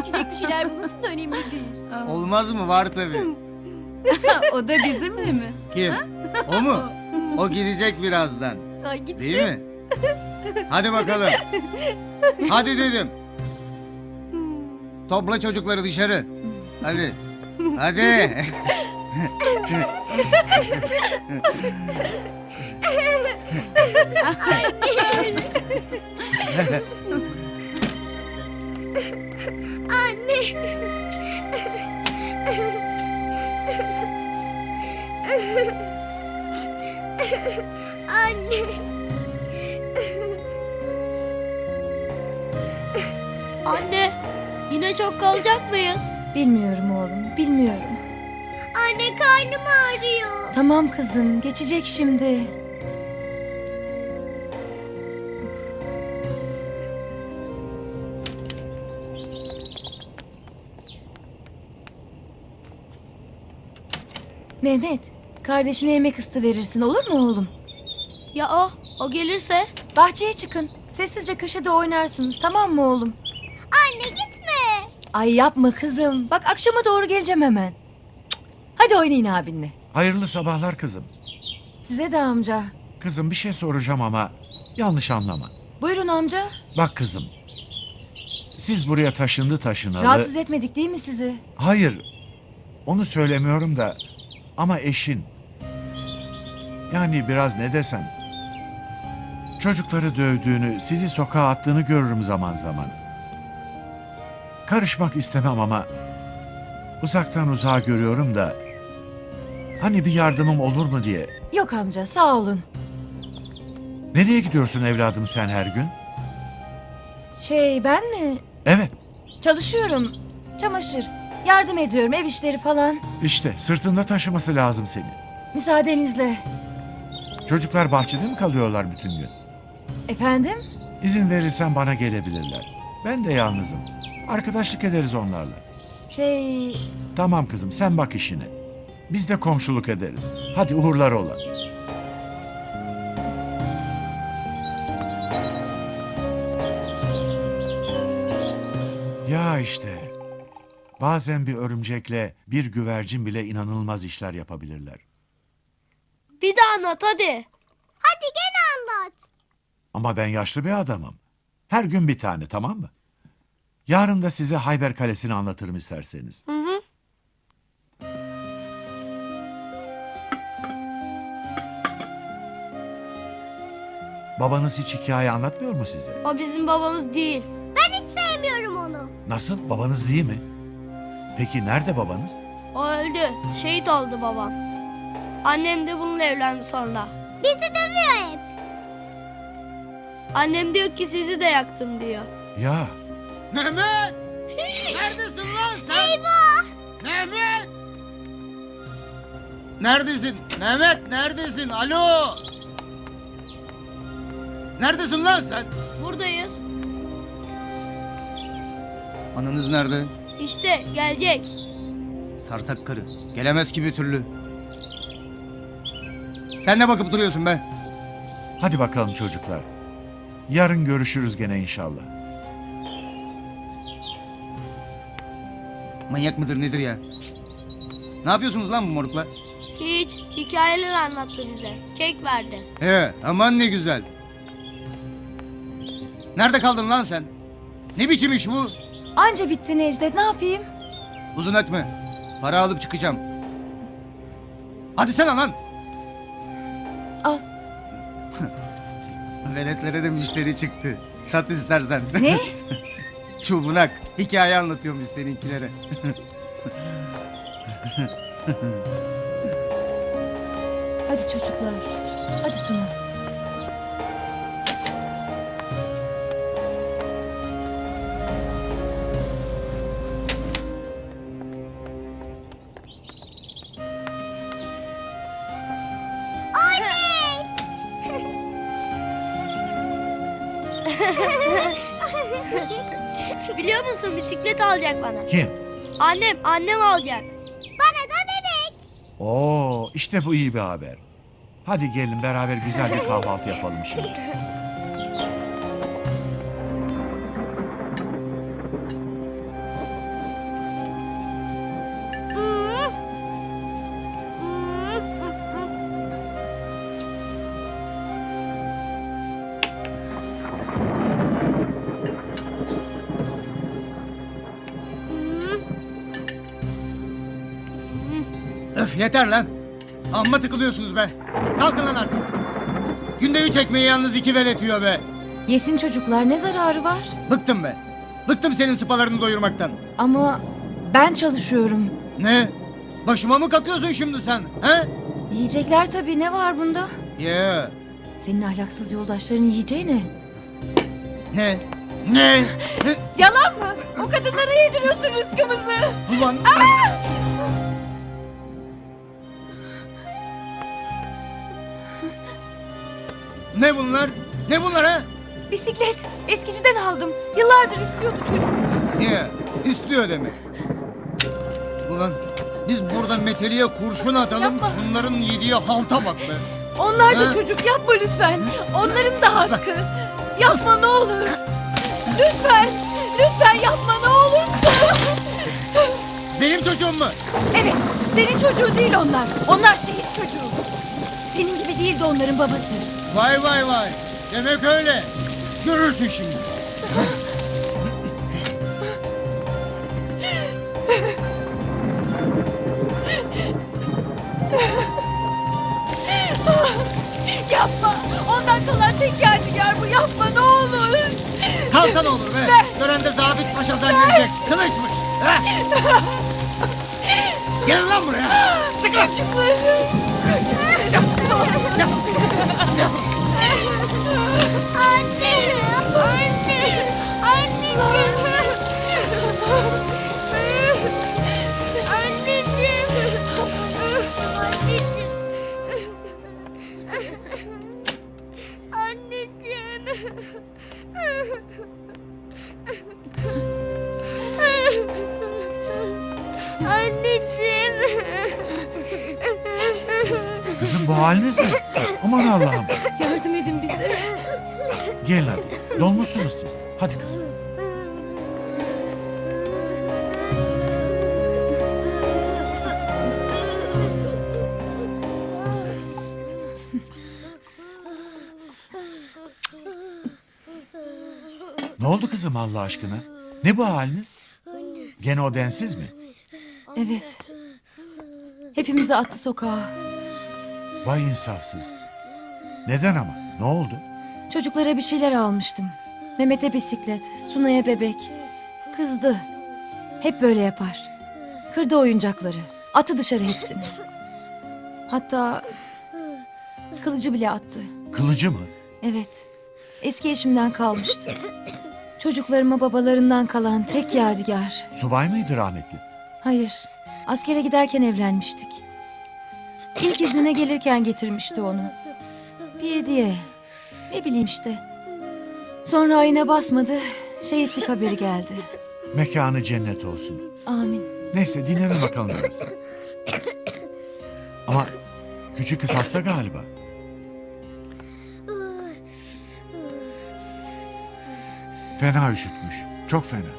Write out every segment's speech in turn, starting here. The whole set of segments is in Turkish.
İçecek bir şeyler bulunsun da önemli değil. Olmaz mı? Var tabii. o da bizimle mi? Kim? O mu? O gidecek birazdan. Ay gitsin. Değil mi? Hadi bakalım. Hadi dedim. Topla çocukları dışarı. Hadi. Hadi. Anne, yine çok kalacak mıyız? Bilmiyorum oğlum, bilmiyorum. Anne karnım ağrıyor. Tamam kızım, geçecek şimdi. Mehmet, kardeşine yemek ıstı verirsin olur mu oğlum? Ya o, o gelirse? Bahçeye çıkın. Sessizce köşede oynarsınız tamam mı oğlum? Anne gitme. Ay yapma kızım. Bak akşama doğru geleceğim hemen. Cık. Hadi oynayın abinle. Hayırlı sabahlar kızım. Size de amca. Kızım bir şey soracağım ama yanlış anlama. Buyurun amca. Bak kızım. Siz buraya taşındı taşınalı. Rahatsız etmedik değil mi sizi? Hayır. Onu söylemiyorum da ama eşin. Yani biraz ne desem. Çocukları dövdüğünü, sizi sokağa attığını görürüm zaman zaman. Karışmak istemem ama uzaktan uzağa görüyorum da hani bir yardımım olur mu diye. Yok amca sağ olun. Nereye gidiyorsun evladım sen her gün? Şey ben mi? Evet. Çalışıyorum. Çamaşır. Yardım ediyorum ev işleri falan. İşte sırtında taşıması lazım seni. Müsaadenizle. Çocuklar bahçede mi kalıyorlar bütün gün? Efendim? İzin verirsen bana gelebilirler. Ben de yalnızım. Arkadaşlık ederiz onlarla. Şey Tamam kızım sen bak işine. Biz de komşuluk ederiz. Hadi uğurlar ola. Ya işte. Bazen bir örümcekle bir güvercin bile inanılmaz işler yapabilirler. Bir daha anlat hadi. Hadi gene anlat. Ama ben yaşlı bir adamım. Her gün bir tane tamam mı? Yarın da size Hayber Kalesi'ni anlatırım isterseniz. Hı hı. Babanız hiç hikaye anlatmıyor mu size? O bizim babamız değil. Ben hiç sevmiyorum onu. Nasıl? Babanız değil mi? Peki nerede babanız? O öldü. Şehit oldu babam. Annem de bununla evlendi sonra. Bizi dövüyor hep. Annem diyor ki sizi de yaktım diyor. Ya Mehmet! Neredesin lan sen? Eyvah! Mehmet! Neredesin? Mehmet neredesin? Alo! Neredesin lan sen? Buradayız. Ananız nerede? İşte gelecek. Sarsak karı. Gelemez ki bir türlü. Sen ne bakıp duruyorsun be? hadi bakalım çocuklar. Yarın görüşürüz gene inşallah. Manyak mıdır nedir ya? Ne yapıyorsunuz lan bu morukla? Hiç. Hikayeler anlattı bize. Kek verdi. He aman ne güzel. Nerede kaldın lan sen? Ne biçim iş bu? Anca bitti Necdet ne yapayım? Uzun etme. Para alıp çıkacağım. Hadi sen lan. Al. Veletlere de müşteri çıktı. Sat istersen. Ne? Çubunak. Hikaye anlatıyormuş seninkilere. Hadi çocuklar. Hadi Suna. Biliyor musun bisiklet alacak bana. Kim? Annem, annem alacak. Oo, işte bu iyi bir haber. Hadi gelin beraber güzel bir kahvaltı yapalım şimdi. Yeter lan. Amma tıkılıyorsunuz be. Kalkın lan artık. Günde üç ekmeği yalnız iki velet yiyor be. Yesin çocuklar ne zararı var? Bıktım be. Bıktım senin sıpalarını doyurmaktan. Ama ben çalışıyorum. Ne? Başıma mı kakıyorsun şimdi sen? He? Yiyecekler tabii ne var bunda? Ya. Senin ahlaksız yoldaşların yiyeceği ne? Ne? Ne? Yalan mı? O kadınlara yediriyorsun rızkımızı. Ulan. Ne bunlar? Ne bunlar ha? Bisiklet. Eskiciden aldım. Yıllardır istiyordu çocuk. Niye? İstiyor demek. Ulan biz burada meteliğe kurşun atalım. Yapma. Bunların yediği halta bak be. Onlar da Ha? çocuk yapma lütfen. Onların da hakkı. Yapma ne olur. Lütfen. Lütfen yapma ne olursun. Benim çocuğum mu? Evet. Senin çocuğu değil onlar. Onlar şehit çocuğu. Senin gibi değildi onların babası. Vay vay vay. Demek öyle. Görürsün şimdi. Yapma. Ondan kalan tek yadigar bu. Yapma ne olur. Kalsa ne olur be. Gören de zabit paşa zannedecek. Kılıçmış. Ha? Gel lan buraya. Çık lan. Çocuklarım. Oldu kızım Allah aşkına? Ne bu haliniz? Gene o densiz mi? Evet. Hepimizi attı sokağa. Vay insafsız. Neden ama? Ne oldu? Çocuklara bir şeyler almıştım. Mehmet'e bisiklet, Sunay'a bebek. Kızdı. Hep böyle yapar. Kırdı oyuncakları. Attı dışarı hepsini. Hatta kılıcı bile attı. Kılıcı mı? Evet. Eski eşimden kalmıştı. Çocuklarıma babalarından kalan tek yadigar. Subay mıydı rahmetli? Hayır. Askere giderken evlenmiştik. İlk iznine gelirken getirmişti onu. Bir hediye. Ne bileyim işte. Sonra ayına basmadı. Şehitlik haberi geldi. Mekanı cennet olsun. Amin. Neyse dinlenin bakalım biraz. Ama küçük kız hasta galiba. Fena üşütmüş. Çok fena.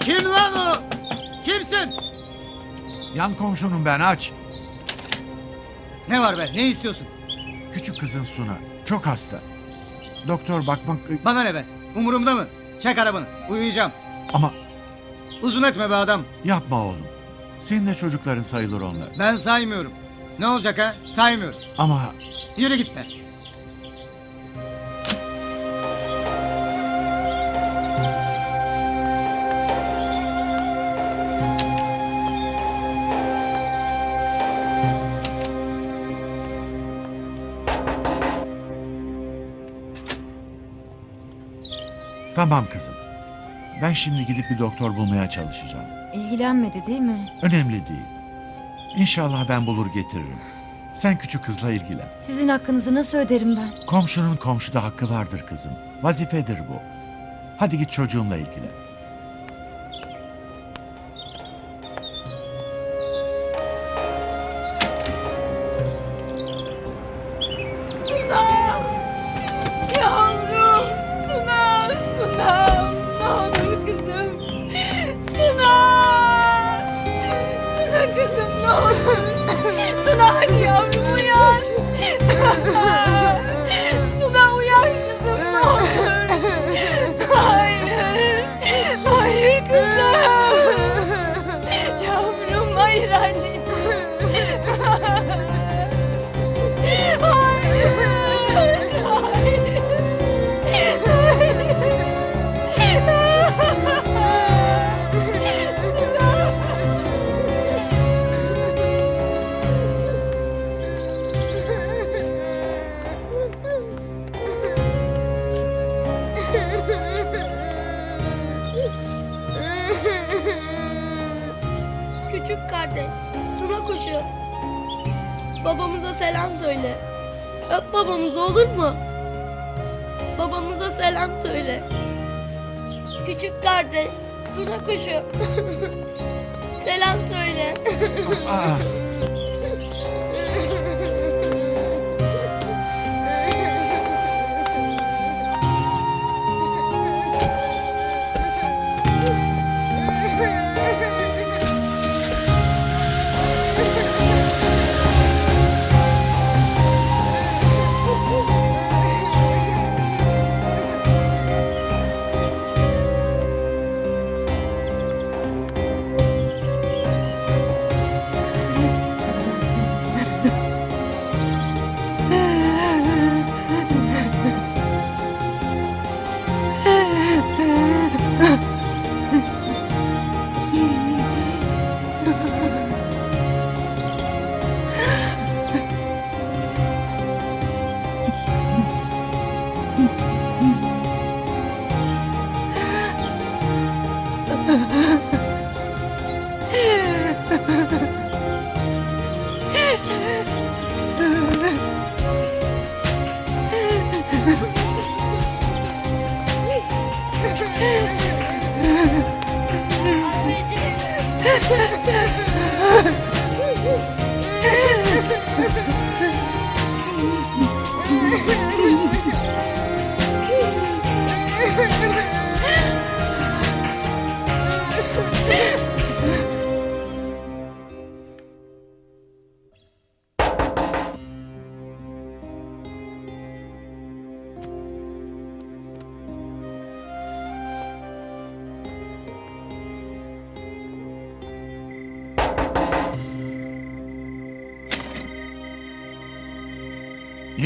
Kim lan o? Kimsin? Yan komşunum ben aç. Ne var be? Ne istiyorsun? Küçük kızın Suna. Çok hasta. Doktor bakmak... Bana ne be? Umurumda mı? Çek arabanı. Uyuyacağım. Ama Uzun etme be adam. yapma oğlum. Senin de çocukların sayılır onlar. Ben saymıyorum. Ne olacak ha? Saymıyorum. Ama Yürü git be. tamam kızım. Ben şimdi gidip bir doktor bulmaya çalışacağım. İlgilenmedi değil mi? Önemli değil. İnşallah ben bulur getiririm. Sen küçük kızla ilgilen. Sizin hakkınızı nasıl öderim ben? Komşunun komşuda hakkı vardır kızım. Vazifedir bu. Hadi git çocuğunla ilgilen. Kuşu. selam söyle. Aa,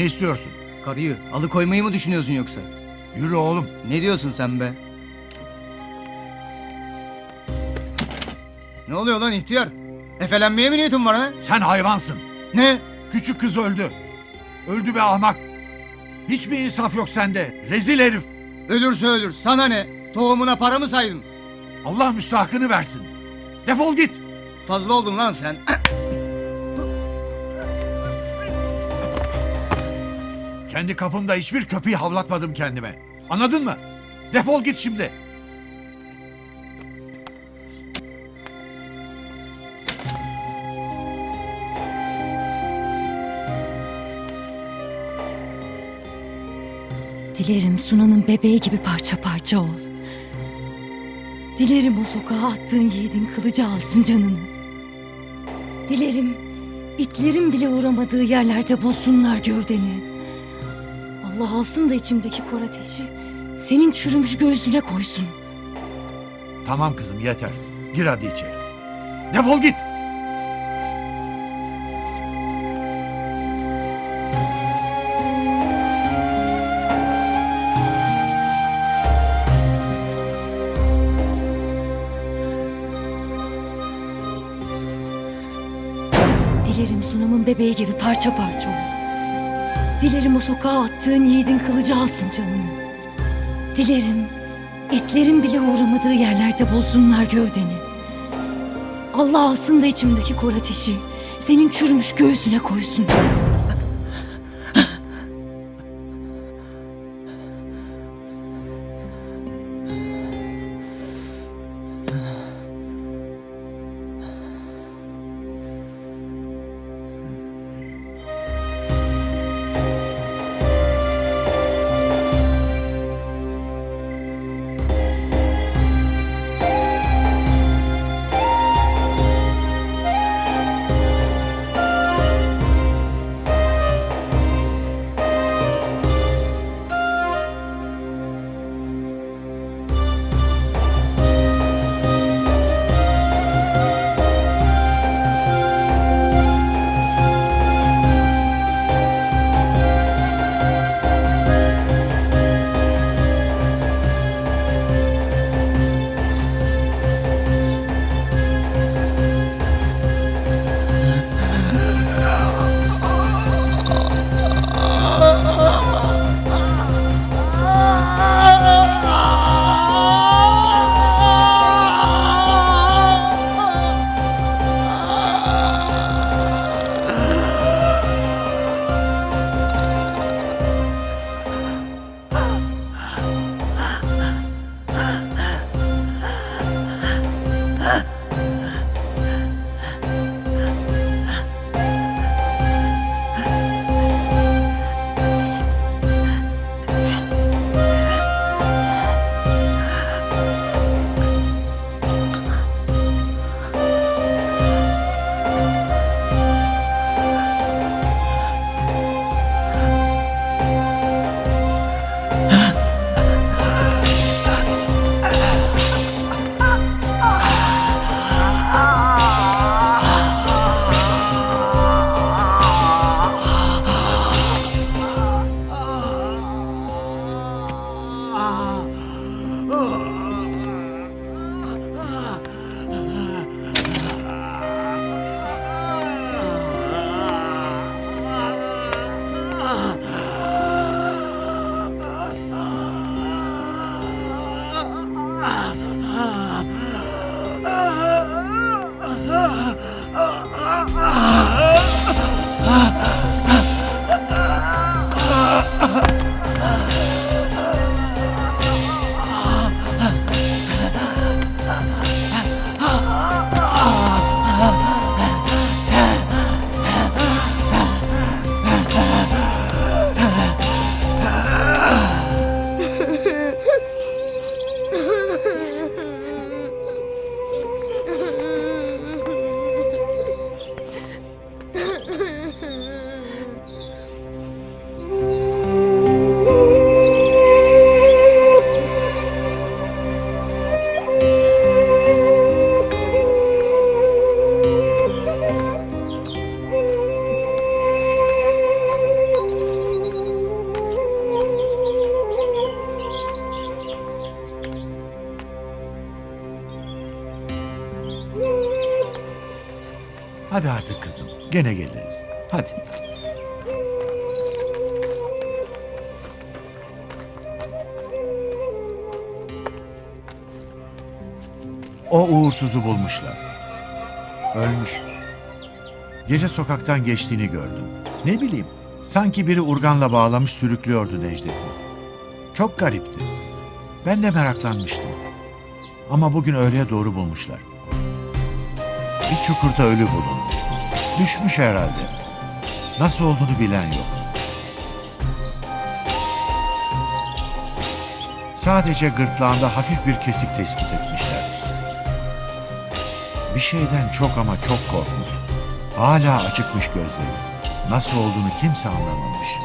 ne istiyorsun? Karıyı alıkoymayı mı düşünüyorsun yoksa? Yürü oğlum. Ne diyorsun sen be? Ne oluyor lan ihtiyar? Efelenmeye mi niyetin var ha? Sen hayvansın. Ne? Küçük kız öldü. Öldü be ahmak. Hiçbir insaf yok sende. Rezil herif. Ölürse ölür. Sana ne? Tohumuna para mı saydın? Allah müstahakını versin. Defol git. Fazla oldun lan sen. Kendi kapımda hiçbir köpeği havlatmadım kendime. Anladın mı? Defol git şimdi. Dilerim Suna'nın bebeği gibi parça parça ol. Dilerim o sokağa attığın yiğidin kılıcı alsın canını. Dilerim itlerin bile uğramadığı yerlerde bulsunlar gövdeni. Allah alsın da içimdeki kor ateşi senin çürümüş göğsüne koysun. Tamam kızım yeter. Gir hadi içeri. Defol git. Dilerim Sunam'ın bebeği gibi parça parça ol. Dilerim o sokağa attığın yiğidin kılıcı alsın canını. Dilerim itlerin bile uğramadığı yerlerde bulsunlar gövdeni. Allah alsın da içimdeki kor ateşi senin çürümüş göğsüne koysun. 啊。Hadi artık kızım. Gene geliriz. Hadi. O uğursuzu bulmuşlar. Ölmüş. Gece sokaktan geçtiğini gördüm. Ne bileyim, sanki biri urganla bağlamış sürüklüyordu Necdet'i. Çok garipti. Ben de meraklanmıştım. Ama bugün öğleye doğru bulmuşlar. Bir çukurda ölü bulunmuş. Düşmüş herhalde. Nasıl olduğunu bilen yok. Sadece gırtlağında hafif bir kesik tespit etmişler. Bir şeyden çok ama çok korkmuş. Hala açıkmış gözleri. Nasıl olduğunu kimse anlamamış.